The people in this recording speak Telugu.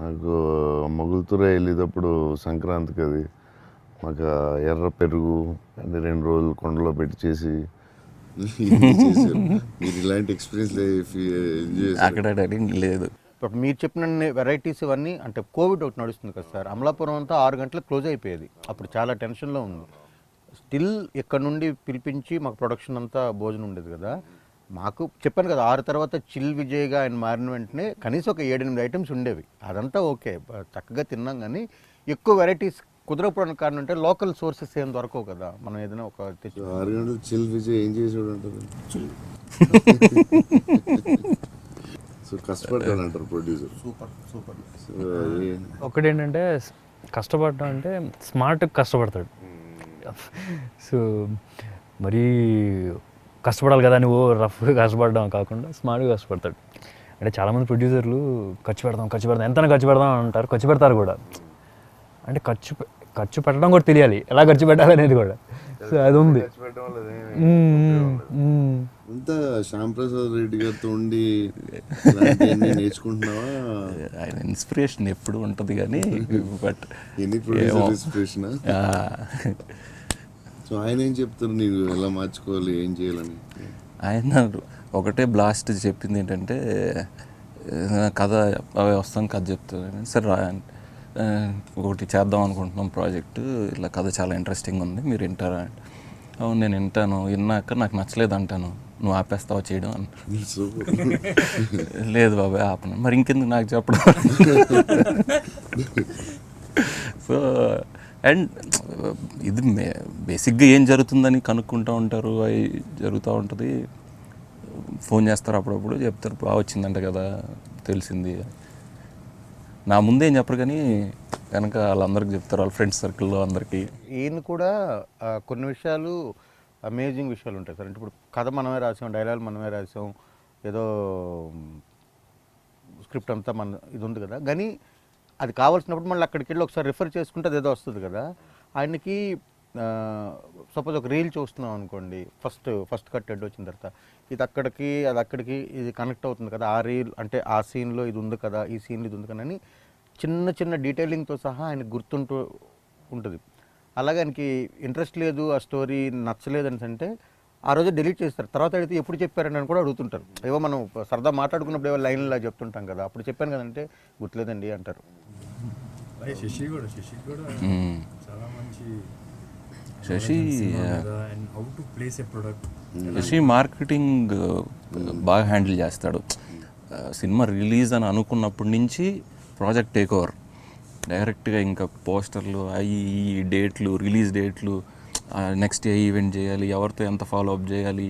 మాకు మొగులుతుర వెళ్ళేటప్పుడు సంక్రాంతికి అది. మాకు ఎర్ర పెరుగు అది రెండు రోజులు కొండలో పెట్టి చేసి. మీరు ఇలాంటి ఎక్స్పీరియన్స్ అక్కడ లేదు. ఇప్పుడు మీరు చెప్పిన వెరైటీస్ ఇవన్నీ అంటే కోవిడ్ ఒకటి నడుస్తుంది కదా సార్. అమలాపురం అంతా ఆరు గంటలకు క్లోజ్ అయిపోయేది. అప్పుడు చాలా టెన్షన్లో ఉంది. స్టిల్ ఇక్కడ నుండి పిలిపించి మాకు ప్రొడక్షన్ అంతా భోజనం ఉండేది కదా. మాకు చెప్పాను కదా ఆరు తర్వాత చిల్ విజయ్గా ఆయన మారిన వెంటనే కనీసం ఒక ఏడెనిమిది ఐటమ్స్ ఉండేవి. అదంతా ఓకే చక్కగా తిన్నాం కానీ ఎక్కువ వెరైటీస్ కుదరకపోవడానికి కారణం అంటే లోకల్ సోర్సెస్ ఏం దొరకవు కదా మనం ఏదైనా ఒక తెచ్చు ఆరు గంటలు చిల్ విజయ్ ఏం చేసాడు అంటారు? సో కష్టపడ్డాడు అంటారు ప్రొడ్యూసర్. Super super. సో ఒకటి ఏంటంటే స్- కష్టపడటం అంటే స్మార్ట్ కష్టపడతాడు. సో మరీ కష్టపడాలి కదా నువ్వు రఫ్గా కష్టపడడం కాకుండా స్మార్ట్గా కష్టపడతాడు. అంటే చాలామంది ప్రొడ్యూసర్లు ఖర్చు పెడదాం ఖర్చు పెడదాం ఎంత ఖర్చు పెడదాం అంటారు ఖర్చు పెడతారు కూడా. అంటే ఖర్చు పె- ఖర్చు పెట్టడం కూడా తెలియాలి ఎలా ఖర్చు పెట్టాలి అనేది కూడా. సో అది ఉంది. అంతా శ్యామ్ ప్రసాద్ రెడ్డి గారితో ఉండి నేర్చుకుంటున్నావా? ఆయన ఇన్స్పిరేషన్ ఎప్పుడు ఉంటుంది కానీ బట్ ఎన్ని ఇన్స్పిరేషన్ సో ఆయన ఏం చెప్తారు నీకు ఎలా మార్చుకోవాలి? ఏం చేయాలని? ఆయన ఒకటే బ్లాస్ట్ చెప్పింది ఏంటంటే "ఆ, కథ అవే వస్తాను కథ చెప్తాను సరే ఒకటి చేద్దాం అనుకుంటున్నాం ప్రాజెక్టు ఇలా కథ చాలా ఇంట్రెస్టింగ్ ఉంది మీరు వింటారా? అవును నేను వింటాను. విన్నాక నాకు నచ్చలేదు అంటాను. నువ్వు ఆపేస్తావా చేయడం? అని. లేదు బాబాయ్ ఆపను. మరి ఇంకెందుకు నాకు చెప్పడం? సో అండ్ ఇది బేసిక్గా ఏం జరుగుతుందని కనుక్కుంటూ ఉంటారు అవి జరుగుతూ ఉంటుంది. ఫోన్ చేస్తారు అప్పుడప్పుడు చెప్తారు బాగా వచ్చిందంట కదా తెలిసింది. నా ముందేం చెప్పరు కానీ కనుక వాళ్ళందరికీ చెప్తారు వాళ్ళ ఫ్రెండ్స్ సర్కిల్లో అందరికీ. ఈయన కూడా కొన్ని విషయాలు అమేజింగ్ విషయాలు ఉంటాయి సార్. అంటే ఇప్పుడు కథ మనమే రాసాం డైలాగ్ మనమే రాసాం ఏదో స్క్రిప్ట్ అంతా మన ఇది ఉంది కదా. కానీ అది కావాల్సినప్పుడు మళ్ళీ అక్కడికి వెళ్ళి ఒకసారి రిఫర్ చేసుకుంటే అది ఏదో వస్తుంది కదా. ఆయనకి సపోజ్ ఒక రీల్ చూస్తున్నాం అనుకోండి ఫస్ట్ ఫస్ట్ కట్ హెడ్ వచ్చిన తర్వాత ఇది అక్కడికి అది అక్కడికి ఇది కనెక్ట్ అవుతుంది కదా ఆ రీల్ అంటే ఆ సీన్లో ఇది ఉంది కదా ఈ సీన్లో ఇది ఉంది కదా అని చిన్న చిన్న డీటెయిలింగ్తో సహా ఆయన గుర్తుంటూ ఉంటుంది. అలాగే ఆయనకి ఇంట్రెస్ట్ లేదు ఆ స్టోరీ నచ్చలేదు అని అంటే ఆ రోజు డిలీట్ చేస్తారు. తర్వాత అడిగితే ఎప్పుడు చెప్పారని అని కూడా అడుగుతుంటారు. ఏవో మనం సరదా మాట్లాడుకున్నప్పుడు ఏవో లైన్లా చెప్తుంటాం కదా అప్పుడు చెప్పాను కదంటే గుర్తులేదండి అంటారు. శశి కూడా శశి కూడా. చాలా మంచి శశి ప్రొడక్ట్. శశి మార్కెటింగ్ బాగా హ్యాండిల్ చేస్తాడు. ఆ, సినిమా రిలీజ్ అని అనుకున్నప్పటి నుంచి ప్రాజెక్ట్ టేక్ ఓవర్ డైరెక్ట్గా ఇంకా పోస్టర్లు అవి ఈ డేట్లు రిలీజ్ డేట్లు నెక్స్ట్ ఏ ఈవెంట్ చేయాలి ఎవరితో ఎంత ఫాలో అప్ చేయాలి